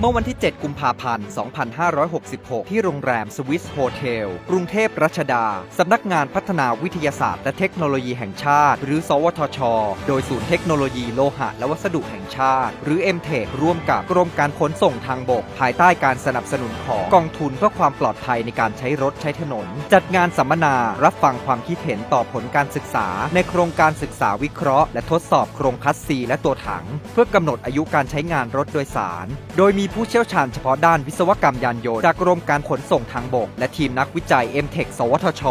เมื่อวันที่ 7 กุมภาพันธ์ 2566 ที่โรงแรมสวิสโฮเทล กรุงเทพรัชดา สำนักงานพัฒนาวิทยาศาสตร์และเทคโนโลยีแห่งชาติ หรือ สวทช โดยศูนย์เทคโนโลยีโลหะและวัสดุแห่งชาติ หรือ m t e c h ร่วมกับกรมการขนส่งทางบก ภายใต้การสนับสนุนของกองทุนเพื่อความปลอดภัยในการใช้รถใช้ถนน จัดงานสัมมนารับฟังความคิดเห็นต่อผลการศึกษา ในโครงการศึกษาวิเคราะห์ และทดสอบโครงคัสซีและตัวถัง เพื่อกำหนดอายุการใช้งานรถโดยสาร โดยมีผู้เชี่ยวชาญเฉพาะด้านวิศวกรรมยานยนต์จากกรมการขนส่งทางบก และทีมนักวิจัย m t e c h สวทช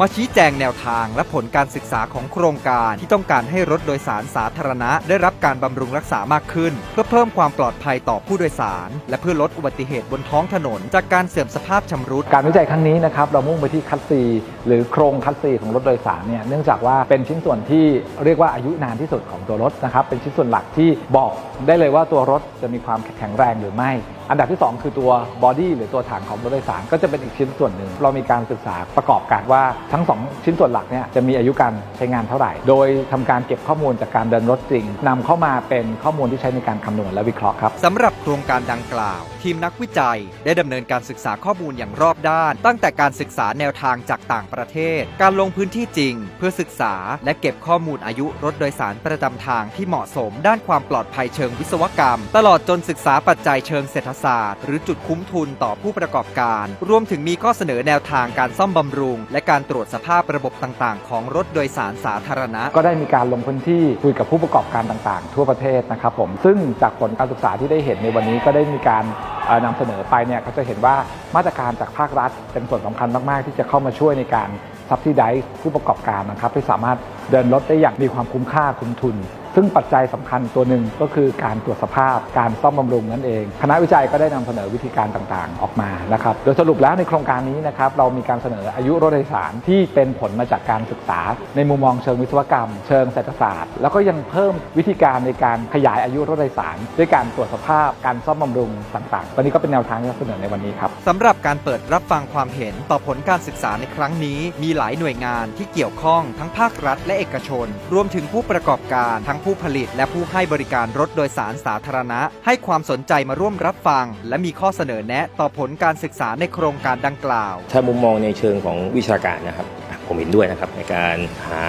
มาชี้แจงแนวทางและผลการศึกษาของโครงการที่ต้องการให้รถโดยสารสาธารณะ ได้รับการบำรุงรักษามากขึ้น เพื่อเพิ่มความปลอดภัยต่อผู้โดยสาร และเพื่อลดอุบัติเหตุบนท้องถนน จากการเสื่อมสภาพชำรุด การวิจัยครั้งนี้นะครับเรามุ่งไปที่คัสซีหรือโครงคัสซีของรถโดยสารเนี่ยเนื่องจากว่าเป็นชิ้นส่วนที่เรียกว่าอายุนานที่สุดของตัวรถนะครับเป็นชิ้นส่วนหลักที่บอกได้เลยว่าตัวรถจะมีความแข็งแรงหรือไม่ ngoài. อันดับที่ 2 คือตัวบอดี้หรือตัวถังของรถโดยสารก็จะเป็นอีกชิ้นส่วนหนึ่ง เรามีการศึกษาประกอบกันว่าทั้ง 2 ชิ้นส่วนหลักเนี่ยจะมีอายุการใช้งานเท่าไหร่ โดยทำการเก็บข้อมูลจากการเดินรถจริงนำเข้ามาเป็นข้อมูลที่ใช้ในการคำนวณและวิเคราะห์ครับสำหรับโครงการดังกล่าว ทีมนักวิจัย ได้ดำเนินการศึกษาข้อมูลอย่างรอบด้าน ตั้งแต่การศึกษาแนวทางจากต่างประเทศ การลงพื้นที่จริง เพื่อศึกษา และเก็บข้อมูลอายุรถโดยสารประจำทางที่เหมาะสม ด้านความปลอดภัยเชิงวิศวกรรม ตลอดจนศึกษาปัจจัยเชิงเศรษฐศาสตร์ หรือจุดคุ้มทุนต่อผู้ประกอบการ รวมถึงมีข้อเสนอแนวทางการซ่อมบำรุง และการตรวจสภาพระบบต่างๆ ของรถโดยสารสาธารณะ ก็ได้มีการลงพื้นที่คุยกับผู้ประกอบการต่างๆ ทั่วประเทศนะครับผมซึ่งจากผลการศึกษาที่ได้เห็นในวันนี้ก็ได้มีการเอ่อนำเสนอไปเนี่ยก็จะเห็นว่ามาตรการจากภาครัฐ เป็นส่วนสำคัญมากๆ ที่จะเข้ามาช่วยในการซับซิไดผู้ประกอบการนะครับให้สามารถเดินรถได้อย่างมีความคุ้มค่าคุ้มทุน ซึ่งปัจจัยสำคัญตัวหนึ่งก็คือการตรวจสภาพการซ่อมบำรุงนั่นเอง คณะวิจัยก็ได้นำเสนอวิธีการต่างๆ ออกมานะครับโดยสรุปแล้วในโครงการนี้นะครับเรามีการเสนออายุรถโดยสารที่เป็นผลมาจากการศึกษา ในมุมมองเชิงวิศวกรรม เชิงเศรษฐศาสตร์ แล้วก็ยังเพิ่มวิธีการในการขยายอายุรถโดยสาร ด้วยการตรวจสภาพการซ่อมบำรุงต่างๆตอนนี้ก็เป็นแนวทางที่เราเสนอในวันนี้ครับสำหรับการเปิดรับฟังความเห็นต่อผลการศึกษาในครั้งนี้มีหลายหน่วยงานที่เกี่ยวข้องทั้งภาครัฐและเอกชน รวมถึงผู้ประกอบการทั้งผู้ผลิต และผู้ให้บริการรถโดยสารสาธารณะ ให้ความสนใจมาร่วมรับฟัง และมีข้อเสนอแนะต่อผลการศึกษาในโครงการดังกล่าว ถ้ามุมมองในเชิงของวิชาการนะครับผมเห็นด้วยนะครับในการหา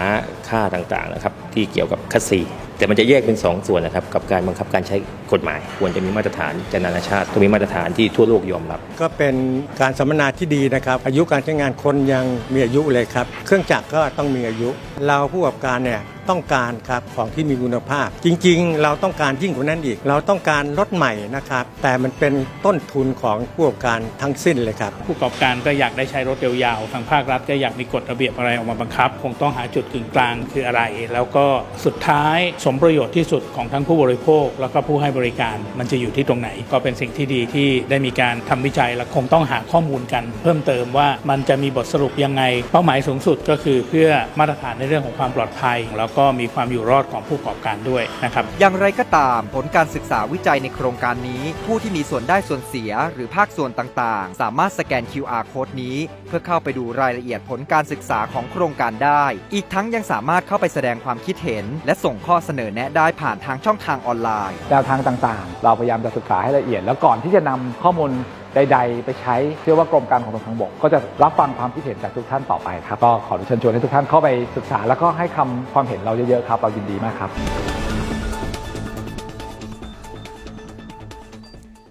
ค่าต่างๆนะครับที่เกี่ยวกับคัสซีแต่มันจะแยกเป็น 2 ส่วนนะครับกับการบังคับการใช้กฎหมาย ควรจะมีมาตรฐานจะนานาชาติต้องมีมาตรฐานที่ทั่วโลกยอมรับ ก็เป็นการสัมมนาที่ดีนะครับ อายุการใช้งานคนยังมีอายุเลยครับ เครื่องจักรก็ต้องมีอายุ เราผู้ประกอบการเนี่ย ต้องการครับของที่มีคุณภาพ จริงๆ เราต้องการยิ่งกว่านั้นอีก เราต้องการรถใหม่นะครับ แต่มันเป็นต้นทุนของผู้ประกอบการทั้งสิ้นเลยครับ ผู้ประกอบการก็อยากได้ใช้รถยาวๆทางภาครัฐก็อยากมีกฎระเบียบอะไรออกมาบังคับ คงต้องหาจุดกึ่งกลางคืออะไร แล้วก็สุดท้ายสมประโยชน์ที่สุดของทั้งผู้บริโภค แล้วก็ผู้ให้บริการ มันจะอยู่ที่ตรงไหน ก็เป็นสิ่งที่ดีที่ได้มีการทำวิจัยและคงต้องหาข้อมูลกัน เพิ่มเติมว่ามันจะมีบทสรุปยังไง เป้าหมายสูงสุดก็คือเพื่อมาตรฐานในเรื่องของความปลอดภัยแล้วก็มีความอยู่รอดของผู้ประกอบการด้วยนะครับ อย่างไรก็ตามผลการศึกษาวิจัยในโครงการนี้ ผู้ที่มีส่วนได้ส่วนเสีย หรือภาคส่วนต่างๆ สามารถสแกน QR code นี้ เพื่อเข้าไปดูรายละเอียดผลการศึกษาของโครงการได้ อีกทั้งยังสามารถเข้าไปแสดงความคิดเห็น และส่งข้อเสนอแนะได้ผ่านทางช่องทางออนไลน์แนวทางต่างๆ เราพยายามจะศึกษาให้ละเอียด แล้วก่อนที่จะนำข้อมูล ใด ๆ ไปใช้เชื่อว่ากรมการขนส่งทางบก ก็จะรับฟังความคิดเห็นจากทุกท่านต่อไปครับก็ขอเชิญชวนให้ทุกท่านเข้าไปศึกษา แล้วก็ให้คำความเห็นเราเยอะๆครับเรายินดีมากครับ